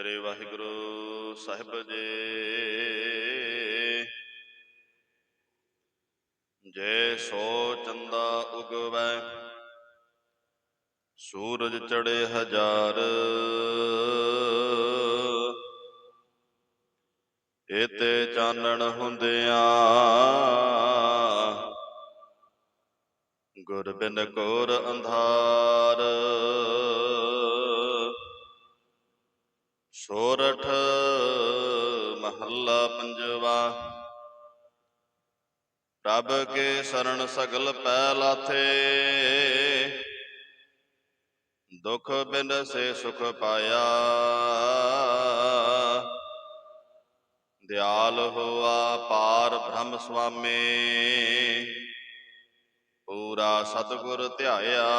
ਸ੍ਰੀ ਵਾਹਿਗੁਰੂ ਸਾਹਿਬ ਜੀ। ਜੇ ਸੋ ਚੰਦਾ ਉਗਵੈ, ਸੂਰਜ ਚੜੇ ਹਜ਼ਾਰ। ਇਤੇ ਚਾਨਣ ਹੁੰਦਿਆਂ ਗੁਰ ਬਿਨ ਕੋਰ ਅੰਧਾਰ। ਸੋਰਠ ਮਹੱਲਾ ਪੰਜਵਾ। ਪ੍ਰਭ ਕੇ ਸਰਣ ਸਗਲ ਪੈ ਲਾਥੇ ਦੁਖ ਬਿੰਦ ਸੇ ਸੁਖ ਪਾਇਆ। ਦਿਆਲ ਹੋਆ ਪਾਰ ਬ੍ਰਹਮ ਸੁਆਮੀ। ਪੂਰਾ ਸਤਿਗੁਰ ਧਿਆਇਆ।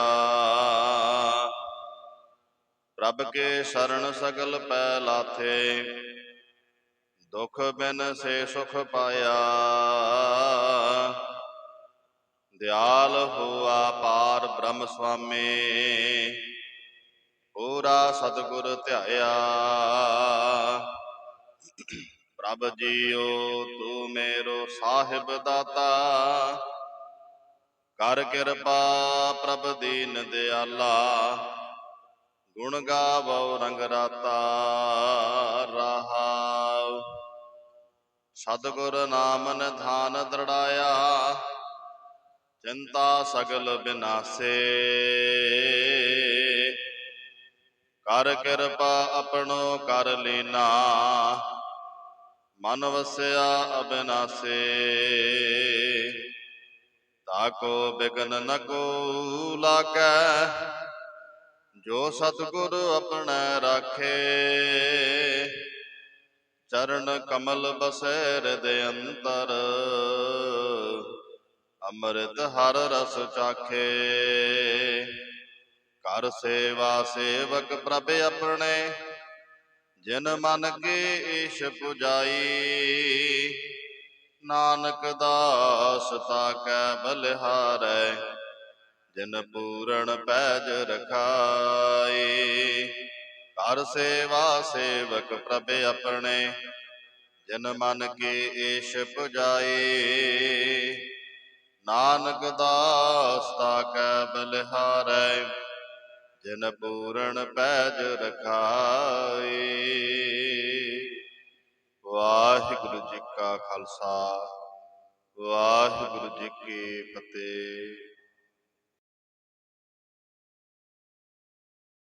ਪ੍ਰਭ ਕੇ ਸਰਣ ਸਗਲ ਪੈ ਲਾਥੇ। ਦੁਖ ਬਿਨ ਸੇ ਸੁਖ ਪਾਇਆ। ਦਿਆਲ ਹੋਆ ਪਾਰ ਬ੍ਰਹਮ ਸੁਆਮੀ। ਪੂਰਾ ਸਤਿਗੁਰ ਧਿਆਇਆ। ਪ੍ਰਭ ਜੀਓ ਤੂੰ ਮੇਰੋ ਸਾਹਿਬ ਦਾਤਾ। ਕਰ ਕਿਰਪਾ ਪ੍ਰਭ ਦੀਨ ਦਿਆਲਾ। ਗੁਣ ਗਾਵੋ, ਰੰਗ ਰਾਤਾ ਰਹਾਉ। ਸਤਿਗੁਰ ਨਾਮਨ ਨਿਧਾਨ ਦ੍ਰਿੜਾਇਆ, ਚਿੰਤਾ ਸਗਲ ਬਿਨਾਸੇ। ਕਰ ਕਿਰਪਾ ਆਪਣੋ ਕਰ ਲੀਨਾ, ਮਨ ਵਸਿਆ ਅਬਿਨਾਸੇ। ਤਾਕੋ ਬਿਗਨ ਨ ਕੋ ਲਾਗੈ ਜੋ ਸਤਿਗੁਰ ਆਪਣਾ ਰਾਖੇ। ਚਰਨ ਕਮਲ ਬਸੈ ਹਿਰਦੈ ਅੰਤਰ, ਅੰਮ੍ਰਿਤ ਹਰ ਰਸ ਚਾਖੇ। ਕਰ ਸੇਵਾ ਸੇਵਕ ਪ੍ਰਭ ਆਪਣੇ, ਜਿਨ ਮਨ ਕੇ ਈਸ਼ ਪੁਜਾਈ ਨਾਨਕ ਦਾਸ ਤਾਕੈ ਬਲਿਹਾਰੈ। ਜਿਨ ਪੂਰਨ ਪੈਜ ਰਖਾਏ, ਕਰ ਸੇਵਾ ਸੇਵਕ ਪ੍ਰਭ ਆਪਣੇ, ਜਿਨ ਮਨ ਕੇ ਏਸ਼ ਪੁਜਾਏ। ਨਾਨਕ ਦਾਸ ਤਾ ਤਾਕੈ ਬਲਿਹਾਰੈ, ਜਿਨ ਪੂਰਨ ਪੈਜ ਰਖਾਏ। ਵਾਹਿਗੁਰੂ ਜੀ ਕਾ ਖਾਲਸਾ, ਵਾਹਿਗੁਰੂ ਜੀ ਕੀ ਫਤਿਹ।